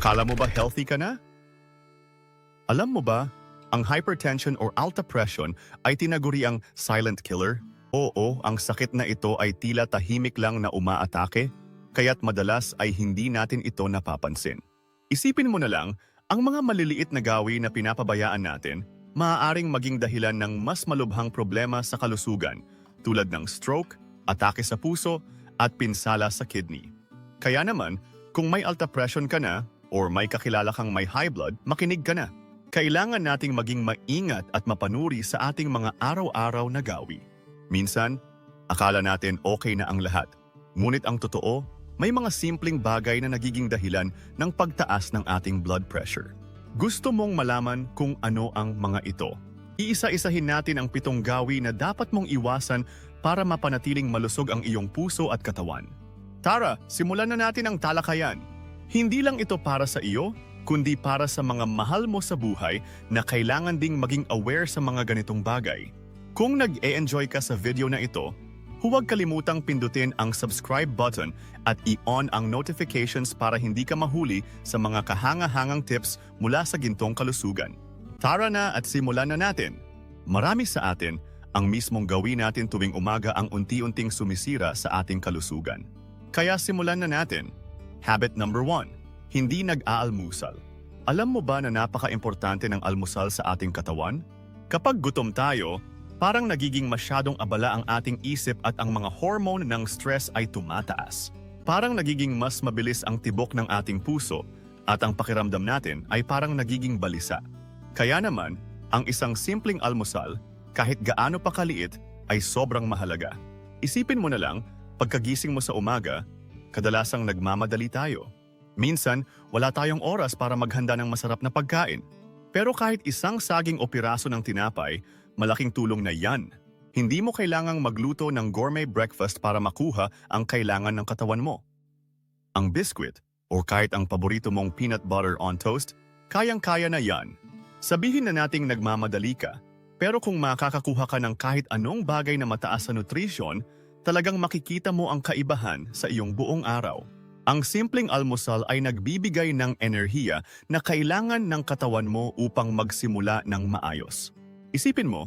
Akala mo ba healthy ka na? Alam mo ba, ang hypertension or alta pression ay tinaguri ang silent killer? Oo, ang sakit na ito ay tila tahimik lang na umaatake, kaya't madalas ay hindi natin ito napapansin. Isipin mo na lang, ang mga maliliit na gawi na pinapabayaan natin, maaaring maging dahilan ng mas malubhang problema sa kalusugan, tulad ng stroke, atake sa puso, at pinsala sa kidney. Kaya naman, kung may alta pression ka na, or may kakilala kang may high blood, makinig ka na. Kailangan nating maging maingat at mapanuri sa ating mga araw-araw na gawi. Minsan, akala natin okay na ang lahat. Ngunit ang totoo, may mga simpleng bagay na nagiging dahilan ng pagtaas ng ating blood pressure. Gusto mong malaman kung ano ang mga ito? Iisa-isahin natin ang pitong gawi na dapat mong iwasan para mapanatiling malusog ang iyong puso at katawan. Tara, simulan na natin ang talakayan. Hindi lang ito para sa iyo, kundi para sa mga mahal mo sa buhay na kailangan ding maging aware sa mga ganitong bagay. Kung nag-e-enjoy ka sa video na ito, huwag kalimutang pindutin ang subscribe button at i-on ang notifications para hindi ka mahuli sa mga kahanga-hangang tips mula sa gintong kalusugan. Tara na at simulan na natin. Marami sa atin ang mismong gawin natin tuwing umaga ang unti-unting sumisira sa ating kalusugan. Kaya simulan na natin. Habit number one, hindi nag-aalmusal. Alam mo ba na napaka-importante ng almusal sa ating katawan? Kapag gutom tayo, parang nagiging masyadong abala ang ating isip at ang mga hormone ng stress ay tumataas. Parang nagiging mas mabilis ang tibok ng ating puso at ang pakiramdam natin ay parang nagiging balisa. Kaya naman, ang isang simpleng almusal, kahit gaano pa kaliit, ay sobrang mahalaga. Isipin mo na lang, pagkagising mo sa umaga, kadalasang nagmamadali tayo. Minsan, wala tayong oras para maghanda ng masarap na pagkain. Pero kahit isang saging o piraso ng tinapay, malaking tulong na yan. Hindi mo kailangang magluto ng gourmet breakfast para makuha ang kailangan ng katawan mo. Ang biscuit, o kahit ang paborito mong peanut butter on toast, kayang-kaya na yan. Sabihin na nating nagmamadali ka, pero kung makakakuha ka ng kahit anong bagay na mataas sa nutrisyon, talagang makikita mo ang kaibahan sa iyong buong araw. Ang simpleng almusal ay nagbibigay ng enerhiya na kailangan ng katawan mo upang magsimula ng maayos. Isipin mo,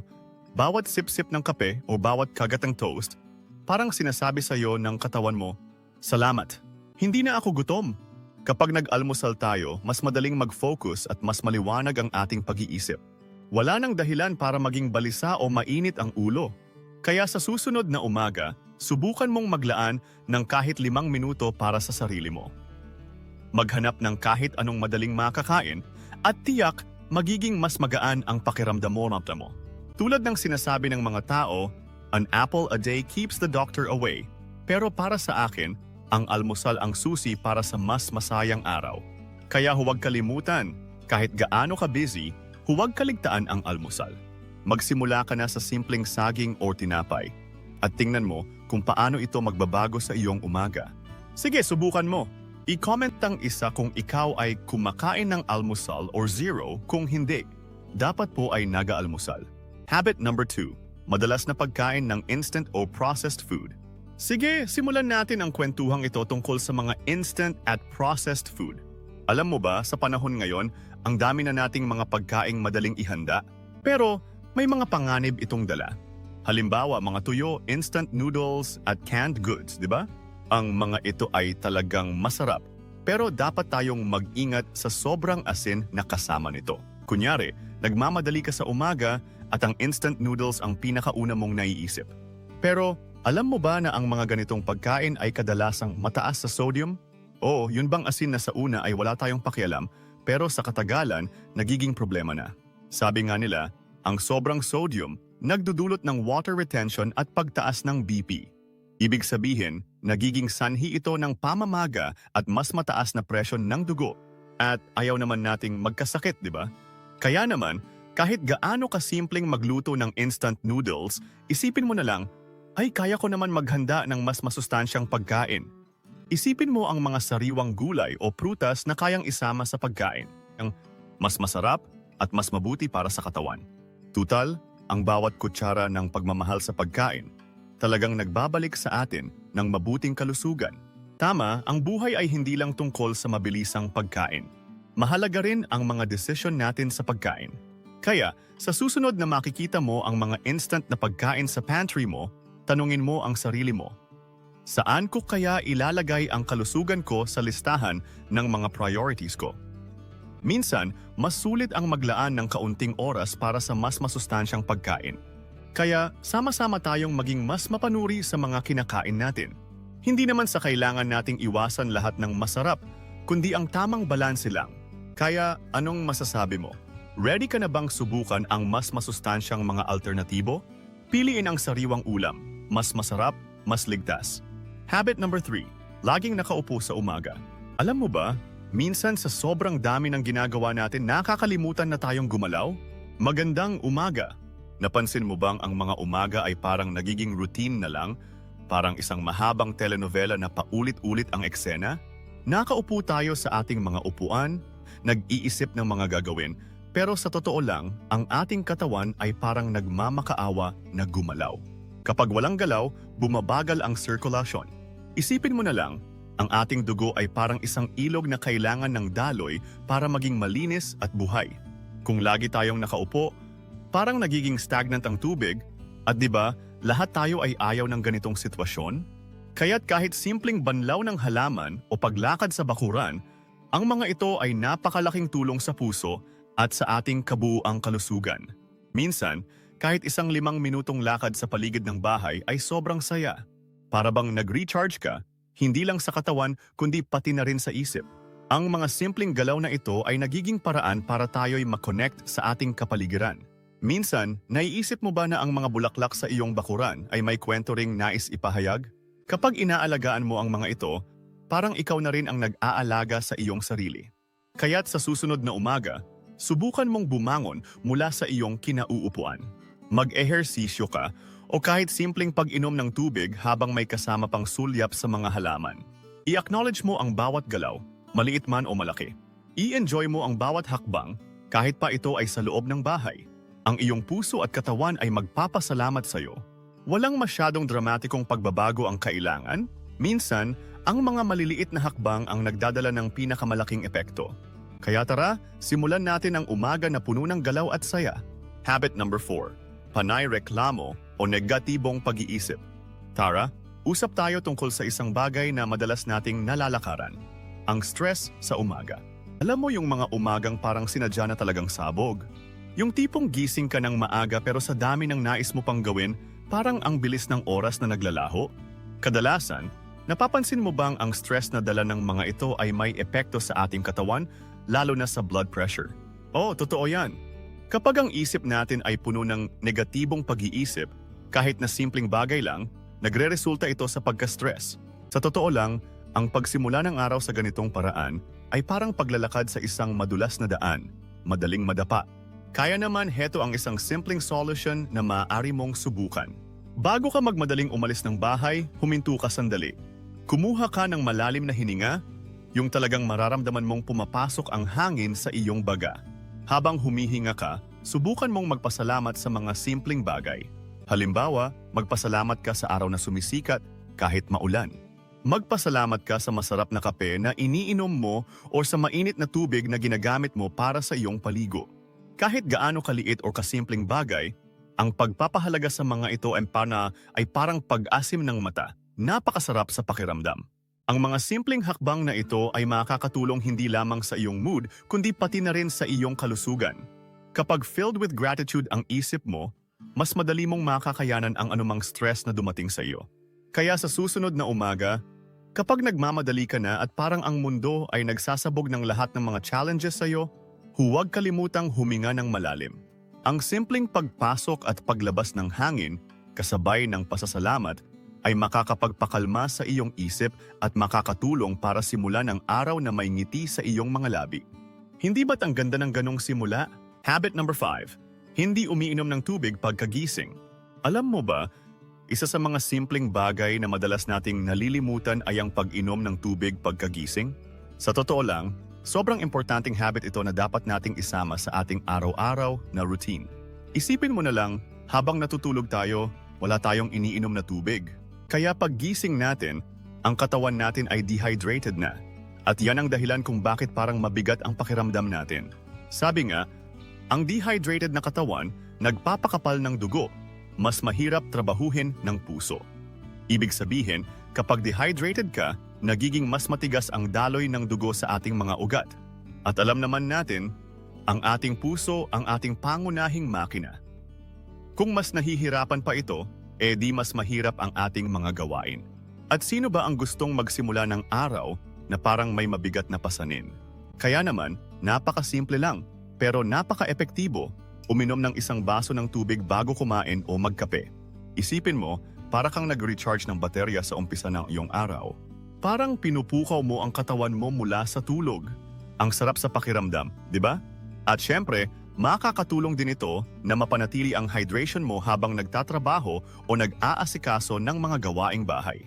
bawat sip-sip ng kape o bawat kagat ng toast, parang sinasabi sa iyo ng katawan mo, Salamat, hindi na ako gutom. Kapag nag-almusal tayo, mas madaling mag-focus at mas maliwanag ang ating pag-iisip. Wala nang dahilan para maging balisa o mainit ang ulo. Kaya sa susunod na umaga, subukan mong maglaan ng kahit limang minuto para sa sarili mo. Maghanap ng kahit anong madaling makakain at tiyak magiging mas magaan ang pakiramdam mo ramdam mo. Tulad ng sinasabi ng mga tao, an apple a day keeps the doctor away. Pero para sa akin, ang almusal ang susi para sa mas masayang araw. Kaya huwag kalimutan, kahit gaano ka busy, huwag kaligtaan ang almusal. Magsimula ka na sa simpleng saging o tinapay at tingnan mo kung paano ito magbabago sa iyong umaga. Sige, subukan mo. I-comment ang isa kung ikaw ay kumakain ng almusal or zero kung hindi. Dapat po ay naga-almusal. Habit number 2. Madalas na pagkain ng instant o processed food. Sige, simulan natin ang kwentuhang ito tungkol sa mga instant at processed food. Alam mo ba, sa panahon ngayon, ang dami na nating mga pagkaing madaling ihanda, pero may mga panganib itong dala. Halimbawa, mga tuyo, instant noodles at canned goods, di ba? Ang mga ito ay talagang masarap, pero dapat tayong mag-ingat sa sobrang asin na kasama nito. Kunyari, nagmamadali ka sa umaga at ang instant noodles ang pinakauna mong naiisip. Pero alam mo ba na ang mga ganitong pagkain ay kadalasang mataas sa sodium? Oo, yun bang asin na sa una ay wala tayong pakialam, pero sa katagalan, nagiging problema na. Sabi nga nila, ang sobrang sodium nagdudulot ng water retention at pagtaas ng BP. Ibig sabihin, nagiging sanhi ito ng pamamaga at mas mataas na presyon ng dugo. At ayaw naman nating magkasakit, di ba? Kaya naman, kahit gaano kasimpleng magluto ng instant noodles, isipin mo na lang, ay kaya ko naman maghanda ng mas masustansyang pagkain. Isipin mo ang mga sariwang gulay o prutas na kayang isama sa pagkain. Ang mas masarap at mas mabuti para sa katawan. Tutal, ang bawat kutsara ng pagmamahal sa pagkain talagang nagbabalik sa atin ng mabuting kalusugan. Tama, ang buhay ay hindi lang tungkol sa mabilisang pagkain. mahalaga rin ang mga desisyon natin sa pagkain. Kaya, sa susunod na makikita mo ang mga instant na pagkain sa pantry mo, tanungin mo ang sarili mo. Saan ko kaya ilalagay ang kalusugan ko sa listahan ng mga priorities ko? Minsan, mas sulit ang maglaan ng kaunting oras para sa mas masustansyang pagkain. Kaya, sama-sama tayong maging mas mapanuri sa mga kinakain natin. Hindi naman sa kailangan nating iwasan lahat ng masarap, kundi ang tamang balanse lang. Kaya, anong masasabi mo? Ready ka na bang subukan ang mas masustansyang mga alternatibo? Piliin ang sariwang ulam, mas masarap, mas ligtas. Habit number 3, laging nakaupo sa umaga. Alam mo ba, minsan sa sobrang dami ng ginagawa natin nakakalimutan na tayong gumalaw? Magandang umaga! Napansin mo bang ang mga umaga ay parang nagiging routine na lang? Parang isang mahabang telenovela na paulit-ulit ang eksena? Nakaupo tayo sa ating mga upuan, nag-iisip ng mga gagawin, pero sa totoo lang, ang ating katawan ay parang nagmamakaawa na gumalaw. Kapag walang galaw, bumabagal ang sirkulasyon. Isipin mo na lang, ang ating dugo ay parang isang ilog na kailangan ng daloy para maging malinis at buhay. Kung lagi tayong nakaupo, parang nagiging stagnant ang tubig, at di ba, lahat tayo ay ayaw ng ganitong sitwasyon? Kaya't kahit simpleng banlaw ng halaman o paglakad sa bakuran, ang mga ito ay napakalaking tulong sa puso at sa ating kabuuang kalusugan. Minsan, kahit isang limang minutong lakad sa paligid ng bahay ay sobrang saya. Para bang nag-recharge ka, hindi lang sa katawan kundi pati na rin sa isip. Ang mga simpleng galaw na ito ay nagiging paraan para tayo'y makonect sa ating kapaligiran. Minsan, naiisip mo ba na ang mga bulaklak sa iyong bakuran ay may kwento ring nais ipahayag? Kapag inaalagaan mo ang mga ito, parang ikaw na rin ang nag-aalaga sa iyong sarili. Kaya't sa susunod na umaga, subukan mong bumangon mula sa iyong kinauupuan. Mag-ehersisyo ka o kahit simpleng pag-inom ng tubig habang may kasama pang sulyap sa mga halaman. I-acknowledge mo ang bawat galaw, maliit man o malaki. I-enjoy mo ang bawat hakbang kahit pa ito ay sa loob ng bahay. Ang iyong puso at katawan ay magpapasalamat sa iyo. Walang masyadong dramatikong pagbabago ang kailangan. Minsan, ang mga maliliit na hakbang ang nagdadala ng pinakamalaking epekto. Kaya tara, simulan natin ang umaga na puno ng galaw at saya. Habit number 4. Panay reklamo o negatibong pag-iisip. Tara, usap tayo tungkol sa isang bagay na madalas nating nalalakaran. Ang stress sa umaga. Alam mo yung mga umagang parang sinadya na talagang sabog. Yung tipong gising ka ng maaga pero sa dami ng nais mo pang gawin, parang ang bilis ng oras na naglalaho. Kadalasan, napapansin mo bang ang stress na dala ng mga ito ay may epekto sa ating katawan, lalo na sa blood pressure? Oo, totoo yan. Kapag ang isip natin ay puno ng negatibong pag-iisip, kahit na simpleng bagay lang, nagre-resulta ito sa pagka-stress. Sa totoo lang, ang pagsimula ng araw sa ganitong paraan ay parang paglalakad sa isang madulas na daan, madaling madapa. Kaya naman heto ang isang simpleng solution na maaari mong subukan. Bago ka magmadaling umalis ng bahay, huminto ka sandali. Kumuha ka ng malalim na hininga, yung talagang mararamdaman mong pumapasok ang hangin sa iyong baga. Habang humihinga ka, subukan mong magpasalamat sa mga simpleng bagay. Halimbawa, magpasalamat ka sa araw na sumisikat kahit maulan. Magpasalamat ka sa masarap na kape na iniinom mo o sa mainit na tubig na ginagamit mo para sa iyong paligo. Kahit gaano kaliit o kasimpleng bagay, ang pagpapahalaga sa mga ito ay, pana, ay parang pag-asim ng mata, napakasarap sa pakiramdam. Ang mga simpleng hakbang na ito ay makakatulong hindi lamang sa iyong mood, kundi pati na rin sa iyong kalusugan. Kapag filled with gratitude ang isip mo, mas madali mong makakayanan ang anumang stress na dumating sa iyo. Kaya sa susunod na umaga, kapag nagmamadali ka na at parang ang mundo ay nagsasabog ng lahat ng mga challenges sa iyo, huwag kalimutang huminga ng malalim. Ang simpleng pagpasok at paglabas ng hangin, kasabay ng pasasalamat, ay makakapagpakalma sa iyong isip at makakatulong para simulan ang araw na may ngiti sa iyong mga labi. Hindi ba't ang ganda ng ganong simula? Habit number 5. Hindi umiinom ng tubig pagkagising. Alam mo ba, isa sa mga simpleng bagay na madalas nating nalilimutan ay ang pag-inom ng tubig pagkagising? Sa totoo lang, sobrang importanteng habit ito na dapat nating isama sa ating araw-araw na routine. Isipin mo na lang, habang natutulog tayo, wala tayong iniinom na tubig. Kaya paggising natin, ang katawan natin ay dehydrated na. At yan ang dahilan kung bakit parang mabigat ang pakiramdam natin. Sabi nga, ang dehydrated na katawan nagpapakapal ng dugo, mas mahirap trabahuhin ng puso. Ibig sabihin, kapag dehydrated ka, nagiging mas matigas ang daloy ng dugo sa ating mga ugat. At alam naman natin, ang ating puso ang ating pangunahing makina. Kung mas nahihirapan pa ito, eh di mas mahirap ang ating mga gawain. At sino ba ang gustong magsimula ng araw na parang may mabigat na pasanin? Kaya naman, napakasimple lang, pero napaka-epektibo, uminom ng isang baso ng tubig bago kumain o magkape. Isipin mo, para kang nag-recharge ng baterya sa umpisa ng iyong araw. Parang pinupukaw mo ang katawan mo mula sa tulog. Ang sarap sa pakiramdam, di ba? At syempre, makakatulong din ito na mapanatili ang hydration mo habang nagtatrabaho o nag-aasikaso ng mga gawaing bahay.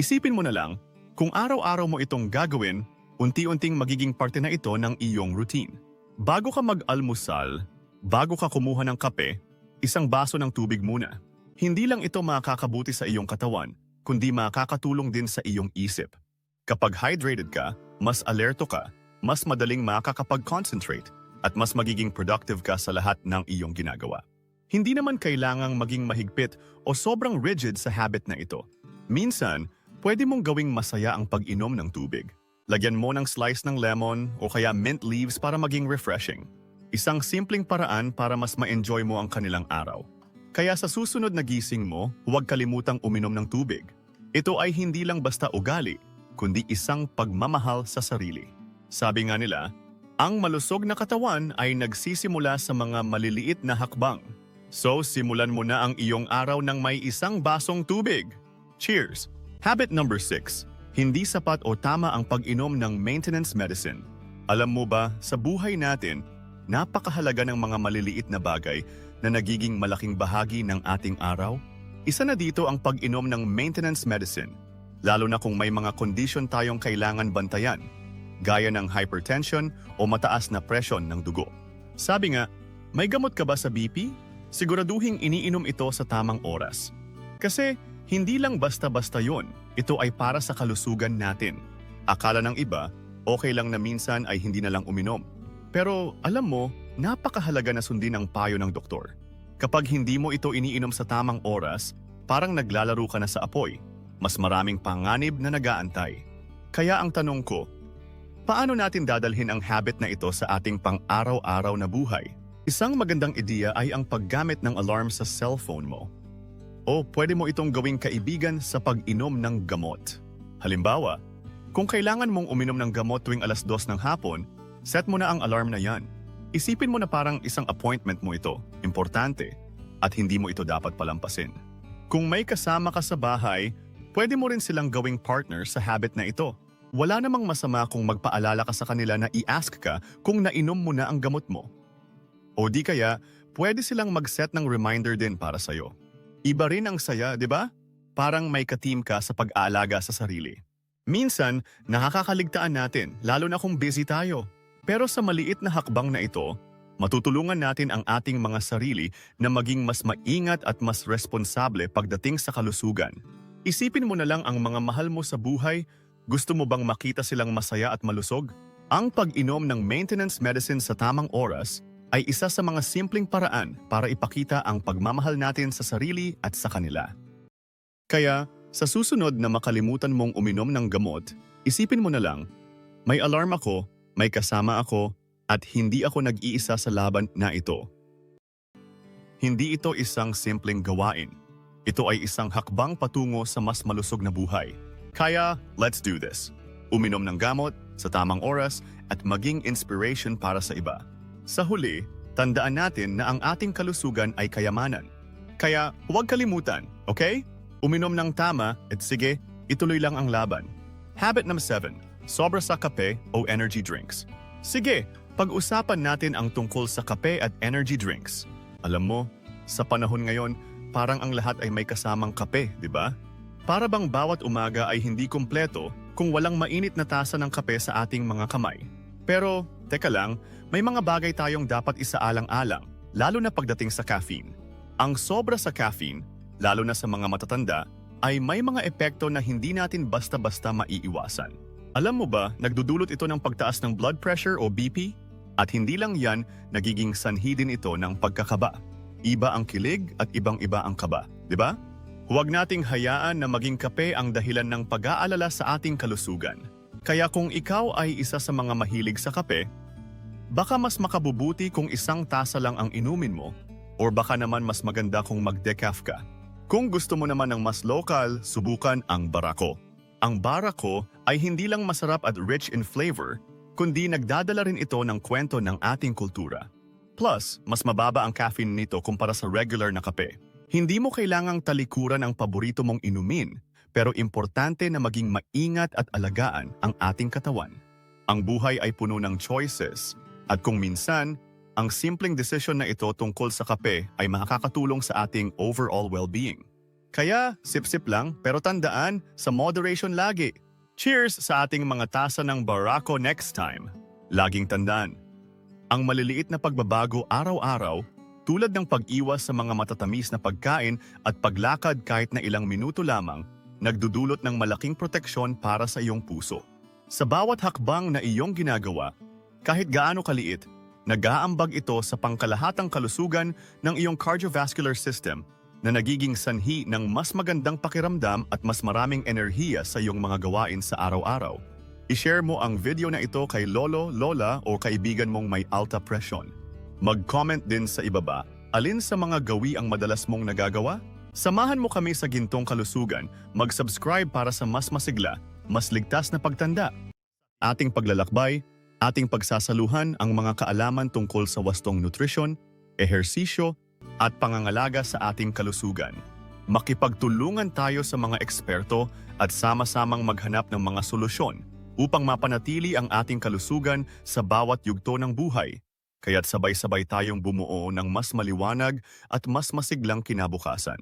Isipin mo na lang, kung araw-araw mo itong gagawin, unti-unting magiging parte na ito ng iyong routine. Bago ka mag-almusal, bago ka kumuha ng kape, isang baso ng tubig muna. Hindi lang ito makakabuti sa iyong katawan, kundi makakatulong din sa iyong isip. Kapag hydrated ka, mas alerto ka, mas madaling makakapag-concentrate, at mas magiging productive ka sa lahat ng iyong ginagawa. Hindi naman kailangang maging mahigpit o sobrang rigid sa habit na ito. Minsan, pwede mong gawing masaya ang pag-inom ng tubig. Lagyan mo ng slice ng lemon o kaya mint leaves para maging refreshing. Isang simpleng paraan para mas ma-enjoy mo ang kanilang araw. Kaya sa susunod na gising mo, huwag kalimutang uminom ng tubig. Ito ay hindi lang basta ugali, kundi isang pagmamahal sa sarili. Sabi nga nila, ang malusog na katawan ay nagsisimula sa mga maliliit na hakbang. So simulan mo na ang iyong araw ng may isang basong tubig. Cheers! Habit number 6. Hindi sapat o tama ang pag-inom ng maintenance medicine. Alam mo ba, sa buhay natin, napakahalaga ng mga maliliit na bagay na nagiging malaking bahagi ng ating araw? Isa na dito ang pag-inom ng maintenance medicine, lalo na kung may mga kondisyon tayong kailangan bantayan, gaya ng hypertension o mataas na presyon ng dugo. Sabi nga, may gamot ka ba sa BP? Siguraduhing iniinom ito sa tamang oras. Kasi hindi lang basta-basta yon, ito ay para sa kalusugan natin. Akala ng iba, okay lang na minsan ay hindi na lang uminom. Pero alam mo, napakahalaga na sundin ang payo ng doktor. Kapag hindi mo ito iniinom sa tamang oras, parang naglalaro ka na sa apoy. Mas maraming panganib na nagaantay. Kaya ang tanong ko, paano natin dadalhin ang habit na ito sa ating pang-araw-araw na buhay? Isang magandang ideya ay ang paggamit ng alarm sa cellphone mo. O pwede mo itong gawing kaibigan sa pag-inom ng gamot. Halimbawa, kung kailangan mong uminom ng gamot tuwing alas dos ng hapon, set mo na ang alarm na yan. Isipin mo na parang isang appointment mo ito, importante, at hindi mo ito dapat palampasin. Kung may kasama ka sa bahay, pwede mo rin silang gawing partner sa habit na ito. Wala namang masama kung magpaalala ka sa kanila na i-ask ka kung nainom mo na ang gamot mo. O di kaya, pwede silang mag-set ng reminder din para sa'yo. Iba rin ang saya, di ba? Parang may ka-team ka sa pag-aalaga sa sarili. Minsan, nakakakaligtaan natin, lalo na kung busy tayo. Pero sa maliit na hakbang na ito, matutulungan natin ang ating mga sarili na maging mas maingat at mas responsable pagdating sa kalusugan. Isipin mo na lang ang mga mahal mo sa buhay, gusto mo bang makita silang masaya at malusog? Ang pag-inom ng maintenance medicine sa tamang oras ay isa sa mga simpleng paraan para ipakita ang pagmamahal natin sa sarili at sa kanila. Kaya, sa susunod na makalimutan mong uminom ng gamot, isipin mo na lang, may alarm ako, may kasama ako, at hindi ako nag-iisa sa laban na ito. Hindi ito isang simpleng gawain. Ito ay isang hakbang patungo sa mas malusog na buhay. Kaya, let's do this. Uminom ng gamot sa tamang oras at maging inspiration para sa iba. Sa huli, tandaan natin na ang ating kalusugan ay kayamanan. Kaya huwag kalimutan, okay? Uminom ng tama at sige, ituloy lang ang laban. Habit number 7. Sobra sa kape o energy drinks. Sige, pag-usapan natin ang tungkol sa kape at energy drinks. Alam mo, sa panahon ngayon, parang ang lahat ay may kasamang kape, di ba? Para bang bawat umaga ay hindi kumpleto kung walang mainit na tasa ng kape sa ating mga kamay. Pero, teka lang, may mga bagay tayong dapat isaalang-alang, lalo na pagdating sa caffeine. Ang sobra sa caffeine, lalo na sa mga matatanda, ay may mga epekto na hindi natin basta-basta maiiwasan. Alam mo ba, nagdudulot ito ng pagtaas ng blood pressure o BP? At hindi lang yan, nagiging sanhi din ito ng pagkakaba. Iba ang kilig at ibang-iba ang kaba, di ba? Huwag nating hayaan na maging kape ang dahilan ng pag-aalala sa ating kalusugan. Kaya kung ikaw ay isa sa mga mahilig sa kape, baka mas makabubuti kung isang tasa lang ang inumin mo or baka naman mas maganda kung mag-decaf ka. Kung gusto mo naman ng mas local, subukan ang Barako. Ang Barako ay hindi lang masarap at rich in flavor, kundi nagdadala rin ito ng kwento ng ating kultura. Plus, mas mababa ang caffeine nito kumpara sa regular na kape. Hindi mo kailangang talikuran ang paborito mong inumin, pero importante na maging maingat at alagaan ang ating katawan. Ang buhay ay puno ng choices, at kung minsan, ang simpleng desisyon na ito tungkol sa kape ay makakatulong sa ating overall well-being. Kaya, sip-sip lang, pero tandaan, sa moderation lagi. Cheers sa ating mga tasa ng Barako next time. Laging tandaan, ang maliliit na pagbabago araw-araw tulad ng pag-iwas sa mga matatamis na pagkain at paglakad kahit na ilang minuto lamang, nagdudulot ng malaking proteksyon para sa iyong puso. Sa bawat hakbang na iyong ginagawa, kahit gaano kaliit, nag-aambag ito sa pangkalahatang kalusugan ng iyong cardiovascular system na nagiging sanhi ng mas magandang pakiramdam at mas maraming enerhiya sa iyong mga gawain sa araw-araw. I-share mo ang video na ito kay lolo, lola o kaibigan mong may alta presyon. Mag-comment din sa ibaba, alin sa mga gawi ang madalas mong nagagawa? Samahan mo kami sa Gintong Kalusugan, mag-subscribe para sa mas masigla, mas ligtas na pagtanda. Ating paglalakbay, ating pagsasaluhan ang mga kaalaman tungkol sa wastong nutrisyon, ehersisyo, at pangangalaga sa ating kalusugan. Makipagtulungan tayo sa mga eksperto at sama-samang maghanap ng mga solusyon upang mapanatili ang ating kalusugan sa bawat yugto ng buhay. Kaya't sabay-sabay tayong bumuo ng mas maliwanag at mas masiglang kinabukasan.